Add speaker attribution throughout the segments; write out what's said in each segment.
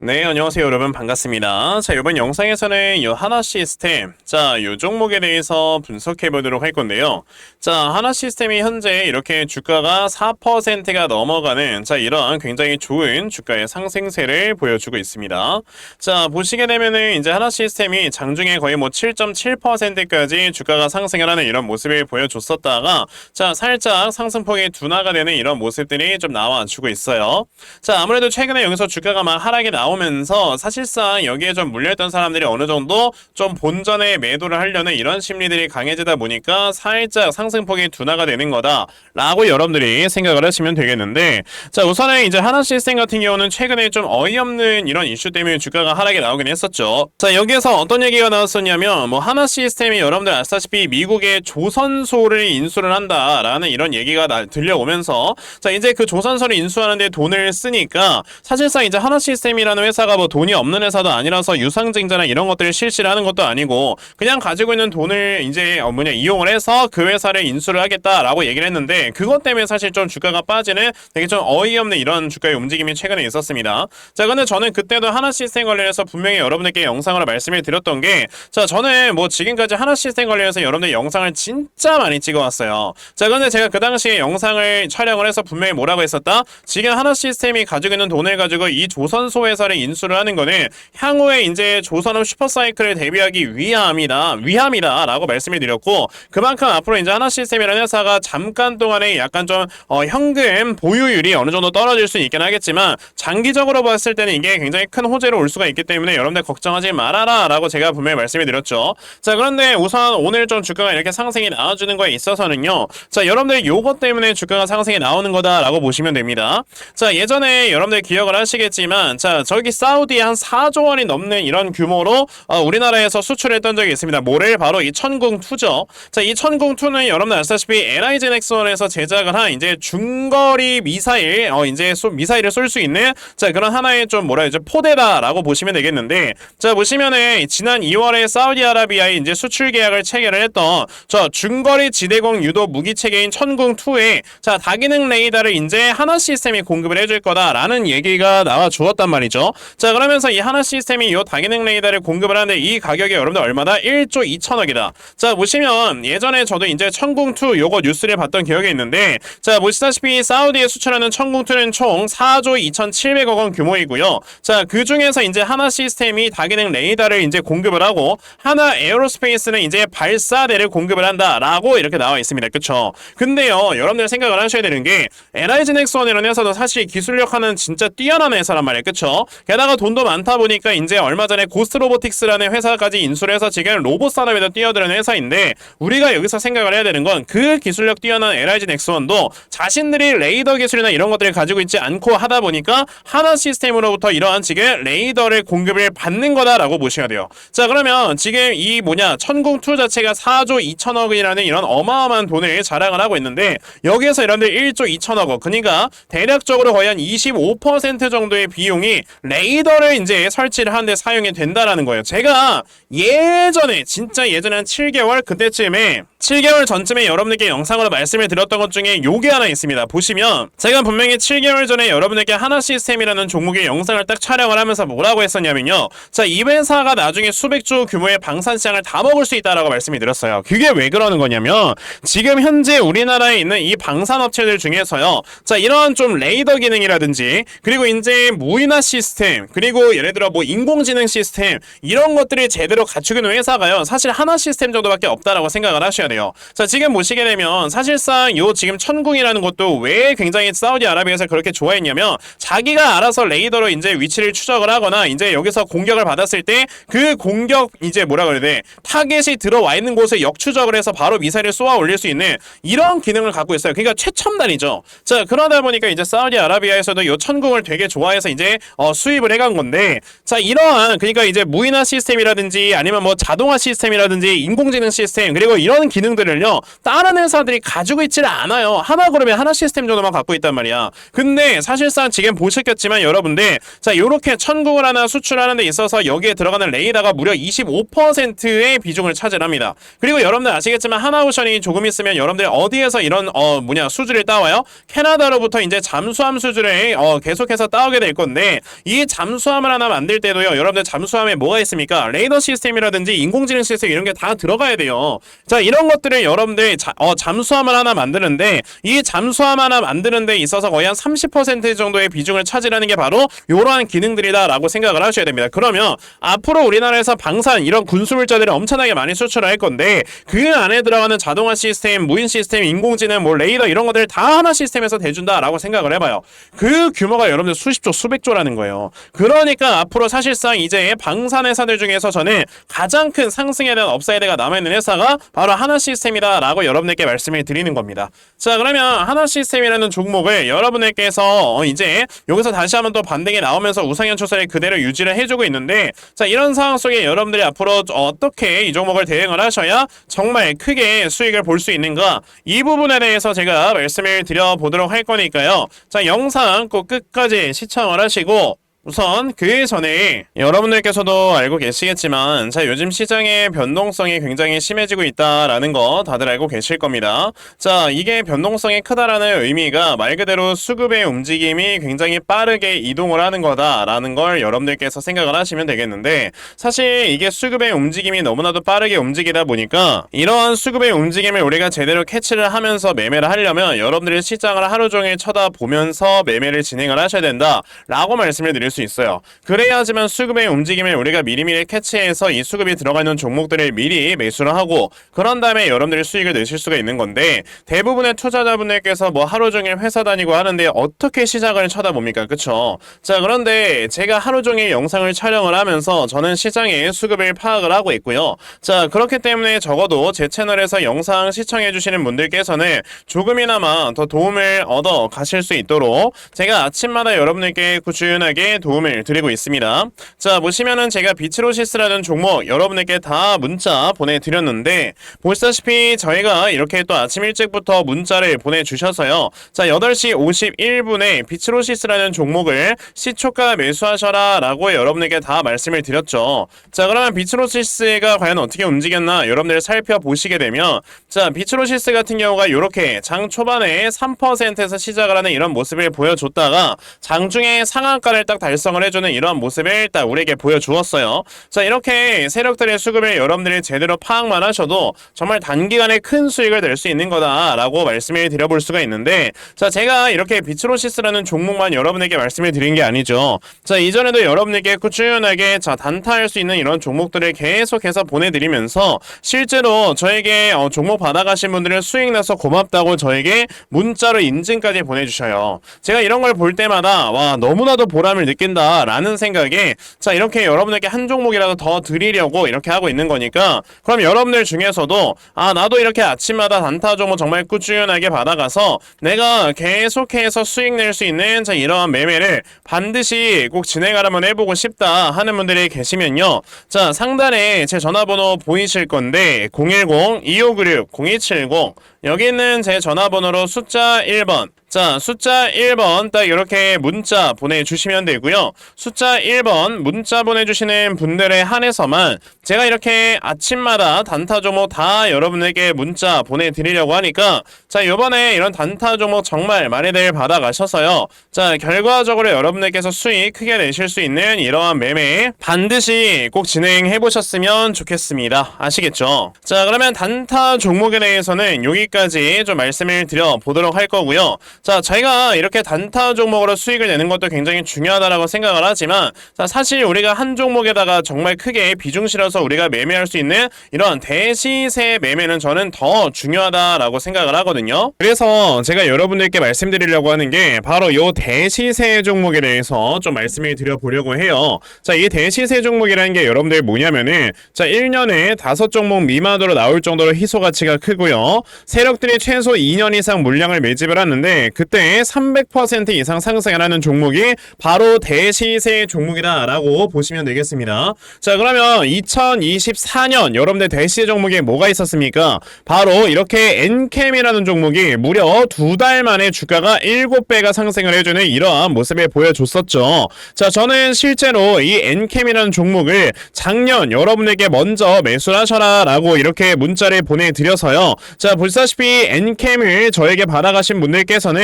Speaker 1: 네, 안녕하세요, 여러분. 반갑습니다. 자, 이번 영상에서는 이 하나 시스템, 자, 이 종목에 대해서 분석해 보도록 할 건데요. 자, 하나 시스템이 현재 이렇게 주가가 4%가 넘어가는, 자, 이런 굉장히 좋은 주가의 상승세를 보여주고 있습니다. 자, 보시게 되면은 이제 하나 시스템이 장중에 거의 뭐 7.7%까지 주가가 상승을 하는 이런 모습을 보여줬었다가, 자, 살짝 상승폭이 둔화가 되는 이런 모습들이 좀 나와주고 있어요. 자, 아무래도 최근에 여기서 주가가 막 하락이 나오 면서 사실상 여기에 좀 물려있던 사람들이 어느 정도 좀 본전에 매도를 하려는 이런 심리들이 강해지다 보니까 살짝 상승폭이 둔화가 되는 거다라고 여러분들이 생각을 하시면 되겠는데 자 우선은 이제 하나 시스템 같은 경우는 최근에 좀 어이없는 이런 이슈 때문에 주가가 하락이 나오긴 했었죠. 자 여기에서 어떤 얘기가 나왔었냐면 뭐 하나 시스템이 여러분들 아시다시피 미국의 조선소를 인수를 한다라는 이런 얘기가 나, 들려오면서 자 이제 그 조선소를 인수하는데 돈을 쓰니까 사실상 이제 하나 시스템이라 는 회사가 뭐 돈이 없는 회사도 아니라서 유상증자나 이런 것들을 실시를 하는 것도 아니고 그냥 가지고 있는 돈을 이제 어 뭐냐 이용을 해서 그 회사를 인수를 하겠다라고 얘기를 했는데 그것 때문에 사실 좀 주가가 빠지는 되게 좀 어이없는 이런 주가의 움직임이 최근에 있었습니다. 자 근데 저는 그때도 하나 시스템 관련해서 분명히 여러분들께 영상으로 말씀을 드렸던 게 자 저는 뭐 지금까지 하나 시스템 관련해서 여러분들 영상을 진짜 많이 찍어왔어요. 자 근데 제가 그 당시에 영상을 촬영을 해서 분명히 뭐라고 했었다? 지금 하나 시스템이 가지고 있는 돈을 가지고 이 조선소 회사 를 인수를 하는 거는 향후에 이제 조선업 슈퍼사이클을 대비하기 위함이다 위함이다라고 말씀을 드렸고 그만큼 앞으로 이제 하나 시스템이라는 회사가 잠깐 동안에 약간 좀 어, 현금 보유율이 어느 정도 떨어질 수 있긴 하겠지만 장기적으로 봤을 때는 이게 굉장히 큰 호재로 올 수가 있기 때문에 여러분들 걱정하지 말아라라고 제가 분명히 말씀을 드렸죠. 자 그런데 우선 오늘 좀 주가가 이렇게 상승이 나와주는 거에 있어서는요. 자 여러분들 요것 때문에 주가가 상승이 나오는 거다라고 보시면 됩니다. 자 예전에 여러분들 기억을 하시겠지만 자 저기 사우디에 한 4조 원이 넘는 이런 규모로 어, 우리나라에서 수출했던 적이 있습니다. 뭐를 바로 이 천궁2죠. 자, 이 천궁2는 여러분들 아시다시피 LIG 넥슨에서 제작을 한 이제 중거리 미사일, 어, 이제 쏘, 미사일을 쏠 수 있는 자, 그런 하나의 좀 뭐라 해야죠? 포대다라고 보시면 되겠는데 자, 보시면은 지난 2월에 사우디아라비아에 이제 수출 계약을 체결을 했던 저 중거리 지대공 유도 무기 체계인 천궁2에 자, 다기능 레이더를 이제 하나 시스템이 공급을 해줄 거다라는 얘기가 나와 주었단 말이죠. 자, 그러면서 이 하나 시스템이 이 다기능 레이더를 공급을 하는데 이 가격이 여러분들 얼마다? 1조 2천억이다. 자, 보시면 예전에 저도 이제 천궁2 요거 뉴스를 봤던 기억이 있는데 자, 보시다시피 사우디에 수출하는 천궁2는 총 4조 2,700억 원 규모이고요. 자, 그 중에서 이제 하나 시스템이 다기능 레이더를 이제 공급을 하고 하나 에어로스페이스는 이제 발사대를 공급을 한다라고 이렇게 나와 있습니다. 그쵸? 근데요, 여러분들 생각을 하셔야 되는 게 LIG 넥슨이라는 회사도 사실 기술력 하는 진짜 뛰어난 회사란 말이에요. 그쵸? 게다가 돈도 많다 보니까 이제 얼마 전에 고스트 로보틱스라는 회사까지 인수를 해서 지금 로봇 산업에도 뛰어드는 회사인데 우리가 여기서 생각을 해야 되는 건 그 기술력 뛰어난 LIG 넥슨도 자신들이 레이더 기술이나 이런 것들을 가지고 있지 않고 하다 보니까 하나 시스템으로부터 이러한 지금 레이더를 공급을 받는 거다라고 보셔야 돼요. 자 그러면 지금 이 뭐냐 천궁2 자체가 4조 2천억이라는 이런 어마어마한 돈을 자랑을 하고 있는데 여기에서 이런들 1조 2천억 원 그러니까 대략적으로 거의 한 25% 정도의 비용이 레이더를 이제 설치를 하는데 사용이 된다라는 거예요. 제가 예전에 진짜 예전에 한 7개월 그때쯤에 7개월 전쯤에 여러분들께 영상으로 말씀을 드렸던 것 중에 요게 하나 있습니다. 보시면 제가 분명히 7개월 전에 여러분들께 하나 시스템이라는 종목의 영상을 딱 촬영을 하면서 뭐라고 했었냐면요. 자, 이 회사가 나중에 수백조 규모의 방산 시장을 다 먹을 수 있다라고 말씀을 드렸어요. 그게 왜 그러는 거냐면 지금 현재 우리나라에 있는 이 방산 업체들 중에서요. 자, 이러한 좀 레이더 기능이라든지 그리고 이제 무인화 시스템 그리고 예를 들어 뭐 인공지능 시스템 이런 것들이 제대로 갖추고 있는 회사가요. 사실 하나 시스템 정도밖에 없다라고 생각을 하셔야 돼요. 자, 지금 보시게 되면 사실상 요 지금 천궁이라는 것도 왜 굉장히 사우디아라비아에서 그렇게 좋아했냐면 자기가 알아서 레이더로 이제 위치를 추적을 하거나 이제 여기서 공격을 받았을 때 그 공격 이제 뭐라 그래야 돼? 타겟이 들어와 있는 곳에 역추적을 해서 바로 미사일을 쏘아 올릴 수 있는 이런 기능을 갖고 있어요. 그러니까 최첨단이죠. 자, 그러다 보니까 이제 사우디아라비아에서도 요 천궁을 되게 좋아해서 이제 어, 수입을 해간 건데 자, 이러한 그러니까 이제 무인화 시스템이라든지 아니면 뭐 자동화 시스템이라든지 인공지능 시스템 그리고 이런 기능 기능들을요 다른 회사들이 가지고 있지를 않아요. 하나그룹에 하나 시스템 정도만 갖고 있단 말이야. 근데 사실상 지금 보셨겠지만 여러분들 자 이렇게 천국을 하나 수출하는 데 있어서 여기에 들어가는 레이더가 무려 25%의 비중을 차지합니다. 그리고 여러분들 아시겠지만 하나오션이 조금 있으면 여러분들 어디에서 이런 어 뭐냐 수주를 따와요? 캐나다로부터 이제 잠수함 수주를 어 계속해서 따오게 될 건데 이 잠수함을 하나 만들 때도요 여러분들 잠수함에 뭐가 있습니까? 레이더 시스템이라든지 인공지능 시스템 이런 게 다 들어가야 돼요. 자 이런 것들을 여러분들 자, 어, 잠수함을 하나 만드는데 이 잠수함 하나 만드는 데 있어서 거의 한 30% 정도의 비중을 차지하는 게 바로 이러한 기능들이다라고 생각을 하셔야 됩니다. 그러면 앞으로 우리나라에서 방산 이런 군수물자들을 엄청나게 많이 수출을 할 건데 그 안에 들어가는 자동화 시스템, 무인 시스템, 인공지능, 뭐 레이더 이런 것들 다 하나 시스템에서 대준다라고 생각을 해봐요. 그 규모가 여러분들 수십조, 수백조라는 거예요. 그러니까 앞으로 사실상 이제 방산 회사들 중에서 저는 가장 큰 상승에 대한 업사이드가 남아있는 회사가 바로 하나 시스템이다 라고 여러분들께 말씀을 드리는 겁니다. 자 그러면 하나 시스템이라는 종목을 여러분들께서 어, 이제 여기서 다시 한번 또 반등이 나오면서 우상현 추세를 그대로 유지를 해주고 있는데 자 이런 상황 속에 여러분들이 앞으로 어떻게 이 종목을 대응을 하셔야 정말 크게 수익을 볼 수 있는가 이 부분에 대해서 제가 말씀을 드려보도록 할 거니까요. 자 영상 꼭 끝까지 시청을 하시고 우선 그 전에 여러분들께서도 알고 계시겠지만 자 요즘 시장의 변동성이 굉장히 심해지고 있다라는 거 다들 알고 계실 겁니다. 자 이게 변동성이 크다라는 의미가 말 그대로 수급의 움직임이 굉장히 빠르게 이동을 하는 거다라는 걸 여러분들께서 생각을 하시면 되겠는데 사실 이게 수급의 움직임이 너무나도 빠르게 움직이다 보니까 이러한 수급의 움직임을 우리가 제대로 캐치를 하면서 매매를 하려면 여러분들이 시장을 하루 종일 쳐다보면서 매매를 진행을 하셔야 된다라고 말씀을 드릴 수 있어요. 그래야지만 수급의 움직임을 우리가 미리미리 캐치해서 이 수급이 들어가 있는 종목들을 미리 매수를 하고 그런 다음에 여러분들이 수익을 내실 수가 있는 건데 대부분의 투자자분들께서 뭐 하루 종일 회사 다니고 하는데 어떻게 시장을 쳐다봅니까? 그쵸? 자 그런데 제가 하루 종일 영상을 촬영을 하면서 저는 시장의 수급을 파악을 하고 있고요. 자 그렇기 때문에 적어도 제 채널에서 영상 시청해 주시는 분들께서는 조금이나마 더 도움을 얻어 가실 수 있도록 제가 아침마다 여러분들께 꾸준하게 도움을 드리고 있습니다. 자, 보시면은 제가 비트로시스라는 종목 여러분에게 다 문자 보내드렸는데 보시다시피 저희가 이렇게 또 아침 일찍부터 문자를 보내주셔서요. 자, 8시 51분에 비트로시스라는 종목을 시초가 매수하셔라 라고 여러분에게 다 말씀을 드렸죠. 자, 그러면 비트로시스가 과연 어떻게 움직였나 여러분들 살펴보시게 되면 자, 비트로시스 같은 경우가 이렇게 장 초반에 3%에서 시작을 하는 이런 모습을 보여줬다가 장중에 상한가를 딱 달 성을 해주는 이러한 모습을 딱 우리에게 보여주었어요. 자 이렇게 세력들의 수급을 여러분들이 제대로 파악만 하셔도 정말 단기간에 큰 수익을 낼 수 있는 거다라고 말씀을 드려볼 수가 있는데 자 제가 이렇게 비츠로시스라는 종목만 여러분에게 말씀을 드린 게 아니죠. 자 이전에도 여러분에게 꾸준하게 자 단타할 수 있는 이런 종목들을 계속해서 보내드리면서 실제로 저에게 어, 종목 받아가신 분들은 수익 나서 고맙다고 저에게 문자로 인증까지 보내주셔요. 제가 이런 걸 볼 때마다 와 너무나도 보람을 느 낀다라는 생각에 자 이렇게 여러분에게 한 종목이라도 더 드리려고 이렇게 하고 있는 거니까 그럼 여러분들 중에서도 아 나도 이렇게 아침마다 단타 종목 정말 꾸준하게 받아가서 내가 계속해서 수익 낼 수 있는 자 이러한 매매를 반드시 꼭 진행을 한번 해보고 싶다 하는 분들이 계시면요. 자 상단에 제 전화번호 보이실 건데 010-2596-0270 여기 있는 제 전화번호로 숫자 1번 자, 숫자 1번 딱 이렇게 문자 보내주시면 되고요. 숫자 1번 문자 보내주시는 분들에 한해서만 제가 이렇게 아침마다 단타 종목 다 여러분에게 문자 보내드리려고 하니까 자, 요번에 이런 단타 종목 정말 많이들 받아가셔서요. 자, 결과적으로 여러분들께서 수익 크게 내실 수 있는 이러한 매매 반드시 꼭 진행해 보셨으면 좋겠습니다. 아시겠죠? 자, 그러면 단타 종목에 대해서는 여기까지 좀 말씀을 드려 보도록 할 거고요. 자, 저희가 이렇게 단타 종목으로 수익을 내는 것도 굉장히 중요하다라고 생각을 하지만 자, 사실 우리가 한 종목에다가 정말 크게 비중 실어서 우리가 매매할 수 있는 이런 대시세 매매는 저는 더 중요하다라고 생각을 하거든요. 그래서 제가 여러분들께 말씀드리려고 하는 게 바로 요 대시세 종목에 대해서 좀 말씀을 드려보려고 해요. 자, 이 대시세 종목이라는 게 여러분들 뭐냐면은 자, 1년에 다섯 종목 미만으로 나올 정도로 희소 가치가 크고요. 세력들이 최소 2년 이상 물량을 매집을 하는데 그때 300% 이상 상승하는 종목이 바로 대시세 종목이다라고 보시면 되겠습니다. 자, 그러면 2024년 여러분들 대시세 종목에 뭐가 있었습니까? 바로 이렇게 엔캠이라는 종목이 무려 두 달 만에 주가가 7배가 상승을 해주는 이러한 모습을 보여줬었죠. 자, 저는 실제로 이 엔캠이라는 종목을 작년 여러분에게 먼저 매수를 하셔라 라고 이렇게 문자를 보내드려서요. 자, 보시다시피 엔캠을 저에게 받아가신 분들께서는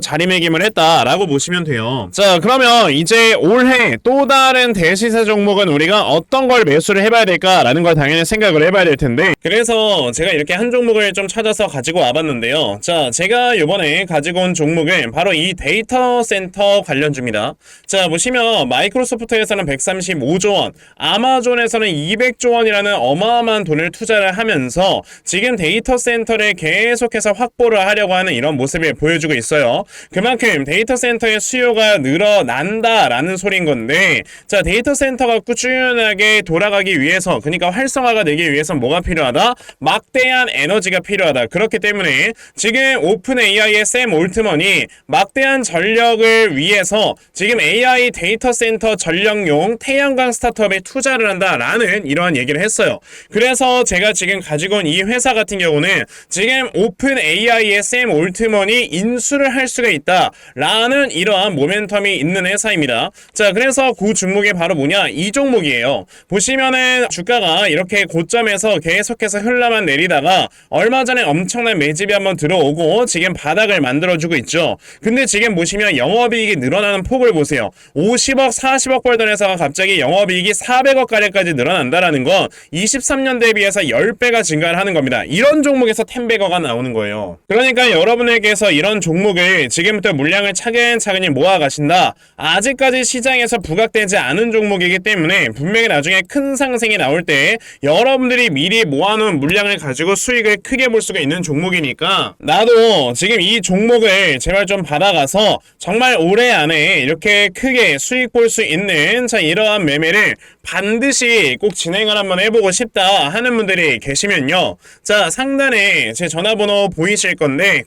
Speaker 1: 자리매김을 했다라고 보시면 돼요. 자, 그러면 이제 올해 또 다른 대시세 종목은 우리가 어떤 걸 매수를 해봐야 될까라는 걸 당연히 생각을 해봐야 될 텐데 그래서 제가 이렇게 한 종목을 좀 찾아서 가지고 와봤는데요. 자, 제가 요번에 가지고 온 종목은 바로 이 데이터 센터 관련주입니다. 자, 보시면 마이크로소프트에서는 135조 원, 아마존에서는 200조 원이라는 어마어마한 돈을 투자를 하면서 지금 데이터 센터를 계속해서 확보를 하려고 하는 이런 모습을 보여주고 있어요. 그만큼 데이터 센터의 수요가 늘어난다라는 소린 건데, 자, 데이터 센터가 꾸준하게 돌아가기 위해서, 그러니까 활성화가 되기 위해서 뭐가 필요하다? 막대한 에너지가 필요하다. 그렇기 때문에 지금 오픈 AI의 샘 올트먼이 막대한 전력을 위해서 지금 AI 데이터 센터 전력용 태양광 스타트업에 투자를 한다라는 이러한 얘기를 했어요. 그래서 제가 지금 가지고 온 이 회사 같은 경우는 지금 오픈 AI의 샘 올트먼이 인수를 할 수가 있다라는 이러한 모멘텀이 있는 회사입니다. 자, 그래서 그 종목이 바로 뭐냐? 이 종목이에요. 보시면은 주가가 이렇게 고점에서 계속해서 흘러만 내리다가 얼마 전에 엄청난 매집이 한번 들어오고 지금 바닥을 만들어주고 있죠. 근데 지금 보시면 영업이익이 늘어나는 폭을 보세요. 50억, 40억 벌던 회사가 갑자기 영업이익이 400억 가량까지 늘어난다라는 건 23년 대비해서 10배가 증가를 하는 겁니다. 이런 종목에서 10배거가 나오는 거예요. 그러니까 여러분에게서 이런 종목을 지금부터 물량을 차근차근히 모아 가신다. 아직까지 시장에서 부각되지 않은 종목이기 때문에 분명히 나중에 큰 상승이 나올 때 여러분들이 미리 모아놓은 물량을 가지고 수익을 크게 볼 수가 있는 종목이니까 나도 지금 이 종목을 제발 좀 받아가서 정말 올해 안에 이렇게 크게 수익 볼 수 있는 자 이러한 매매를 반드시 꼭 진행을 한번 해보고 싶다 하는 분들이 계시면요. 자 상단에 제 전화번호 보이실 건데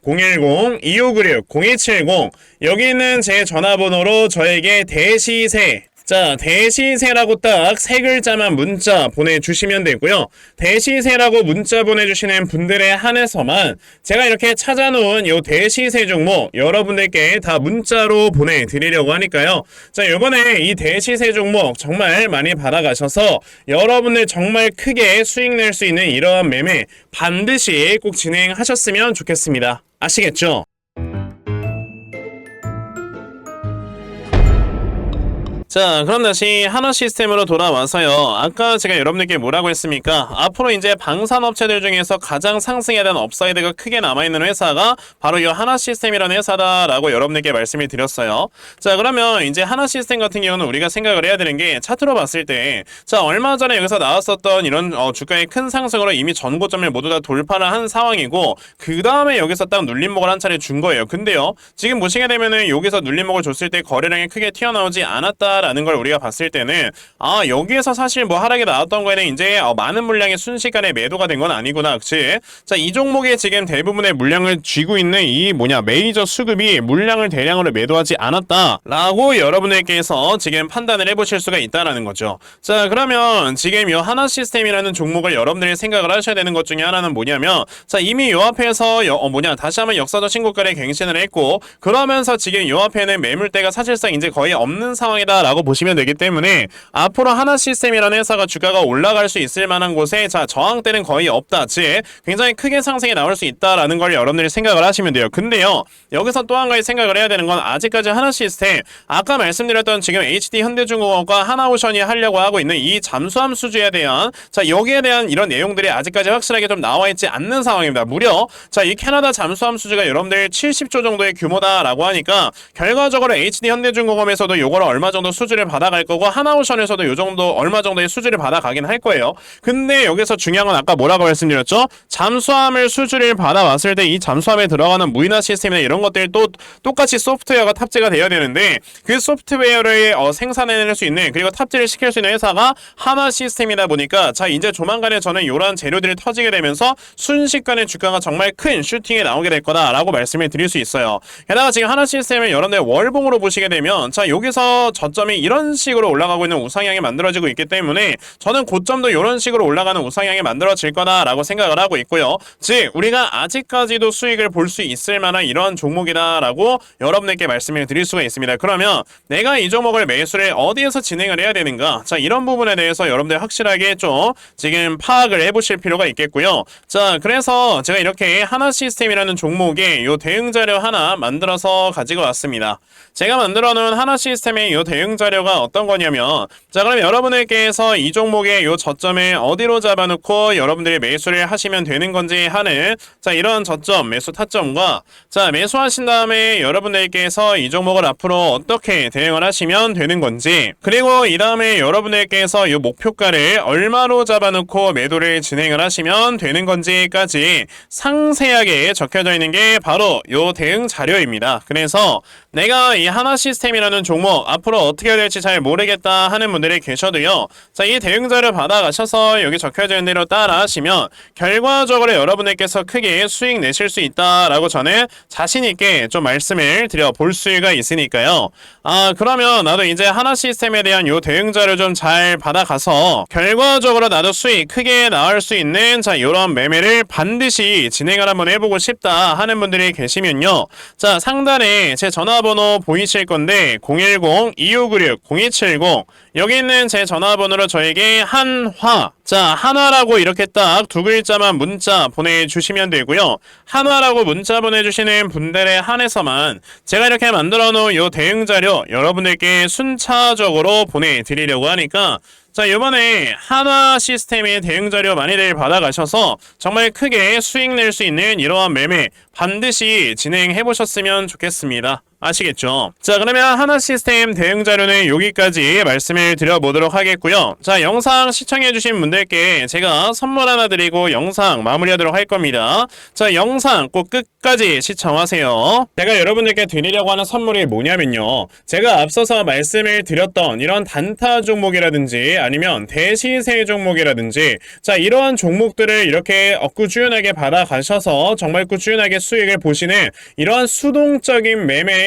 Speaker 1: 010-2596-0270 여기 있는 제 전화번호로 저에게 대시세 자, 대시세라고 딱 세 글자만 문자 보내주시면 되고요. 대시세라고 문자 보내주시는 분들에 한해서만 제가 이렇게 찾아놓은 요 대시세 종목 여러분들께 다 문자로 보내드리려고 하니까요. 자, 요번에 이 대시세 종목 정말 많이 받아가셔서 여러분들 정말 크게 수익 낼 수 있는 이러한 매매 반드시 꼭 진행하셨으면 좋겠습니다. 아시겠죠? 자, 그럼 다시 하나 시스템으로 돌아와서요. 아까 제가 여러분들께 뭐라고 했습니까? 앞으로 이제 방산업체들 중에서 가장 상승에 대한 업사이드가 크게 남아있는 회사가 바로 이 하나 시스템이라는 회사다라고 여러분들께 말씀을 드렸어요. 자, 그러면 이제 하나 시스템 같은 경우는 우리가 생각을 해야 되는 게 차트로 봤을 때, 자, 얼마 전에 여기서 나왔었던 이런 어, 주가의 큰 상승으로 이미 전고점을 모두 다 돌파를 한 상황이고, 그 다음에 여기서 딱 눌림목을 한 차례 준 거예요. 근데요, 지금 보시게 되면은 여기서 눌림목을 줬을 때 거래량이 크게 튀어나오지 않았다. 라는 걸 우리가 봤을 때는 아 여기에서 사실 뭐 하락이 나왔던 거에는 이제 어, 많은 물량이 순식간에 매도가 된 건 아니구나. 그치? 자이 종목에 지금 대부분의 물량을 쥐고 있는 이 뭐냐 메이저 수급이 물량을 대량으로 매도하지 않았다 라고 여러분들께서 지금 판단을 해보실 수가 있다라는 거죠. 자 그러면 지금 이 하나 시스템이라는 종목을 여러분들이 생각을 하셔야 되는 것 중에 하나는 뭐냐면 자 이미 요 앞에서 여, 어, 뭐냐 다시 한번 역사적 신고가를 갱신을 했고 그러면서 지금 요 앞에는 매물대가 사실상 이제 거의 없는 상황이다 라고 있다 라고 보시면 되기 때문에 앞으로 하나 시스템이라는 회사가 주가가 올라갈 수 있을 만한 곳에 자 저항대는 거의 없다. 즉 굉장히 크게 상승이 나올 수 있다라는 걸 여러분들이 생각을 하시면 돼요. 근데요 여기서 또 한 가지 생각을 해야 되는 건 아직까지 하나 시스템 아까 말씀드렸던 지금 HD 현대중공업과 하나오션이 하려고 하고 있는 이 잠수함 수주에 대한 자 여기에 대한 이런 내용들이 아직까지 확실하게 좀 나와 있지 않는 상황입니다. 무려 자 이 캐나다 잠수함 수주가 여러분들 70조 정도의 규모다라고 하니까 결과적으로 HD 현대중공업에서도 요거를 얼마 정도 수주를 받아갈 거고 하나오션에서도 요 정도 얼마 정도의 수주를 받아가긴 할 거예요. 근데 여기서 중요한 건 아까 뭐라고 말씀드렸죠? 잠수함을 수주를 받아왔을 때 이 잠수함에 들어가는 무인화 시스템이나 이런 것들 또 똑같이 소프트웨어가 탑재가 돼야 되는데 그 소프트웨어를 어, 생산해낼 수 있는 그리고 탑재를 시킬 수 있는 회사가 하나 시스템이다 보니까 자 이제 조만간에 저는 이러한 재료들이 터지게 되면서 순식간에 주가가 정말 큰 슈팅에 나오게 될 거다라고 말씀을 드릴 수 있어요. 게다가 지금 하나 시스템을 여러분들 월봉으로 보시게 되면 자 여기서 저점 이 이런 식으로 올라가고 있는 우상향이 만들어지고 있기 때문에 저는 고점도 이런 식으로 올라가는 우상향이 만들어질 거다라고 생각을 하고 있고요. 즉 우리가 아직까지도 수익을 볼 수 있을 만한 이런 종목이다라고 여러분들께 말씀을 드릴 수가 있습니다. 그러면 내가 이 종목을 매수를 어디에서 진행을 해야 되는가? 자 이런 부분에 대해서 여러분들 확실하게 좀 지금 파악을 해보실 필요가 있겠고요. 자 그래서 제가 이렇게 하나 시스템이라는 종목에 요 대응 자료 하나 만들어서 가지고 왔습니다. 제가 만들어 놓은 하나 시스템의 요 대응 자료가 어떤 거냐면 자 그럼 여러분들께서 이 종목의 요 저점을 어디로 잡아놓고 여러분들이 매수를 하시면 되는 건지 하는 자 이런 저점 매수 타점과 자 매수하신 다음에 여러분들께서 이 종목을 앞으로 어떻게 대응을 하시면 되는 건지 그리고 이 다음에 여러분들께서 이 목표가를 얼마로 잡아놓고 매도를 진행을 하시면 되는 건지까지 상세하게 적혀져 있는 게 바로 이 대응 자료입니다. 그래서 내가 이 하나 시스템이라는 종목 앞으로 어떻게 해야 될지 잘 모르겠다 하는 분들이 계셔도요. 자, 이 대응 자료 받아가셔서 여기 적혀져 있는 대로 따라 하시면 결과적으로 여러분들께서 크게 수익 내실 수 있다라고 저는 자신 있게 좀 말씀을 드려 볼 수가 있으니까요. 아, 그러면 나도 이제 하나 시스템에 대한 요 대응 자료 좀잘 받아가서 결과적으로 나도 수익 크게 나올 수 있는 자, 요런 매매를 반드시 진행을 한번 해보고 싶다 하는 분들이 계시면요. 자, 상단에 제 전화번호 보이실 건데 010-2596-0270 여기 있는 제 전화번호로 저에게 한화 자 한화라고 이렇게 딱 두 글자만 문자 보내주시면 되고요 한화라고 문자 보내주시는 분들의 한해서만 제가 이렇게 만들어 놓은 요 대응 자료 여러분들께 순차적으로 보내드리려고 하니까 자, 이번에 한화 시스템의 대응 자료 많이들 받아가셔서 정말 크게 수익 낼 수 있는 이러한 매매 반드시 진행해 보셨으면 좋겠습니다. 아시겠죠? 자, 그러면 하나 시스템 대응 자료는 여기까지 말씀을 드려보도록 하겠고요. 자, 영상 시청해주신 분들께 제가 선물 하나 드리고 영상 마무리하도록 할 겁니다. 자, 영상 꼭 끝까지 시청하세요. 제가 여러분들께 드리려고 하는 선물이 뭐냐면요. 제가 앞서서 말씀을 드렸던 이런 단타 종목이라든지 아니면 대시세 종목이라든지 자, 이러한 종목들을 이렇게 억구주연하게 받아가셔서 정말 꾸준하게 수익을 보시는 이러한 수동적인 매매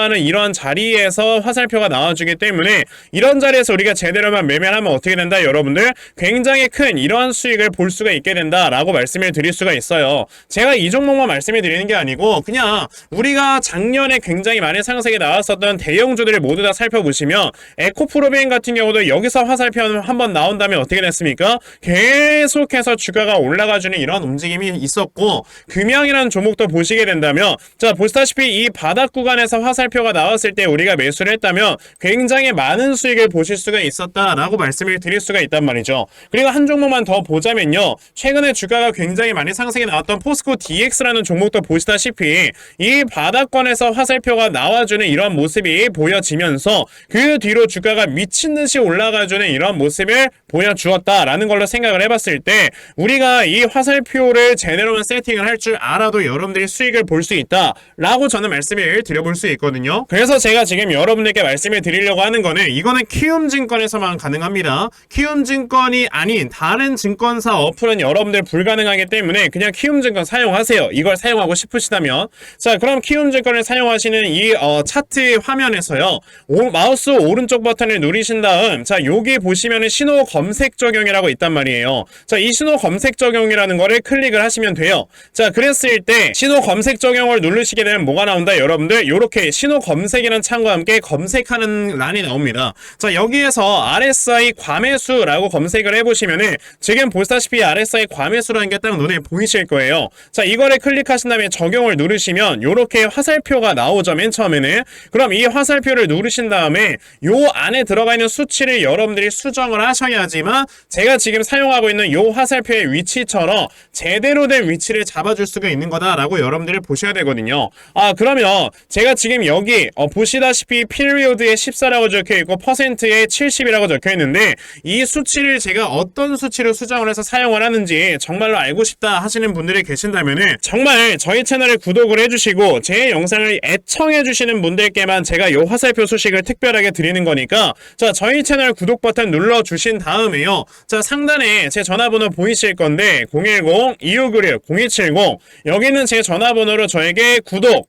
Speaker 1: 좋아하는 이런 자리에서 화살표가 나와주기 때문에 이런 자리에서 우리가 제대로만 매매를 하면 어떻게 된다 여러분들 굉장히 큰 이러한 수익을 볼 수가 있게 된다라고 말씀을 드릴 수가 있어요 제가 이 종목만 말씀을 드리는 게 아니고 그냥 우리가 작년에 굉장히 많은 상승이 나왔었던 대형주들을 모두 다 살펴보시면 에코프로비엔 같은 경우도 여기서 화살표 한번 나온 다음에 어떻게 됐습니까? 계속해서 주가가 올라가주는 이런 움직임이 있었고 금양이라는 종목도 보시게 된다면 자 보시다시피 이 바닥 구간에서 화살표 가 나왔을 때 우리가 매수를 했다면 굉장히 많은 수익을 보실 수가 있었다라고 말씀을 드릴 수가 있단 말이죠. 그리고 한 종목만 더 보자면요. 최근에 주가가 굉장히 많이 상승이 나왔던 포스코 DX라는 종목도 보시다시피 이 바닥권에서 화살표가 나와주는 이런 모습이 보여지면서 그 뒤로 주가가 미친 듯이 올라가주는 이런 모습을 보여주었다라는 걸로 생각을 해봤을 때 우리가 이 화살표를 제대로만 세팅을 할 줄 알아도 여러분들이 수익을 볼 수 있다라고 저는 말씀을 드려볼 수 있거든요. 그래서 제가 지금 여러분들께 말씀을 드리려고 하는 거는 이거는 키움증권에서만 가능합니다. 키움증권이 아닌 다른 증권사 어플은 여러분들 불가능하기 때문에 그냥 키움증권 사용하세요. 이걸 사용하고 싶으시다면 자 그럼 키움증권을 사용하시는 이 어, 차트 화면에서요 오- 마우스 오른쪽 버튼을 누르신 다음 자 여기 보시면은 신호 검색 적용이라고 있단 말이에요. 자 이 신호 검색 적용이라는 거를 클릭을 하시면 돼요. 자 그랬을 때 신호 검색 적용을 누르시게 되면 뭐가 나온다 여러분들 요렇게 신호 검색이라는 창과 함께 검색하는 란이 나옵니다. 자 여기에서 RSI 과매수라고 검색을 해보시면은 지금 보시다시피 RSI 과매수라는 게 딱 눈에 보이실 거예요. 자 이거를 클릭하신 다음에 적용을 누르시면 요렇게 화살표가 나오죠 맨 처음에는 그럼 이 화살표를 누르신 다음에 요 안에 들어가 있는 수치를 여러분들이 수정을 하셔야지만 제가 지금 사용하고 있는 요 화살표의 위치처럼 제대로 된 위치를 잡아줄 수가 있는 거다라고 여러분들이 보셔야 되거든요. 아 그러면 제가 지금 여기 어, 보시다시피 피리오드에 14라고 적혀 있고 퍼센트에 70이라고 적혀 있는데 이 수치를 제가 어떤 수치로 수정을 해서 사용을 하는지 정말로 알고 싶다 하시는 분들이 계신다면 은 정말 저희 채널을 구독을 해주시고 제 영상을 애청해 주시는 분들께만 제가 요 화살표 소식을 특별하게 드리는 거니까 자 저희 채널 구독 버튼 눌러 주신 다음에요. 자 상단에 제 전화번호 보이실 건데 010-2596-0270 여기는 제 전화번호로 저에게 구독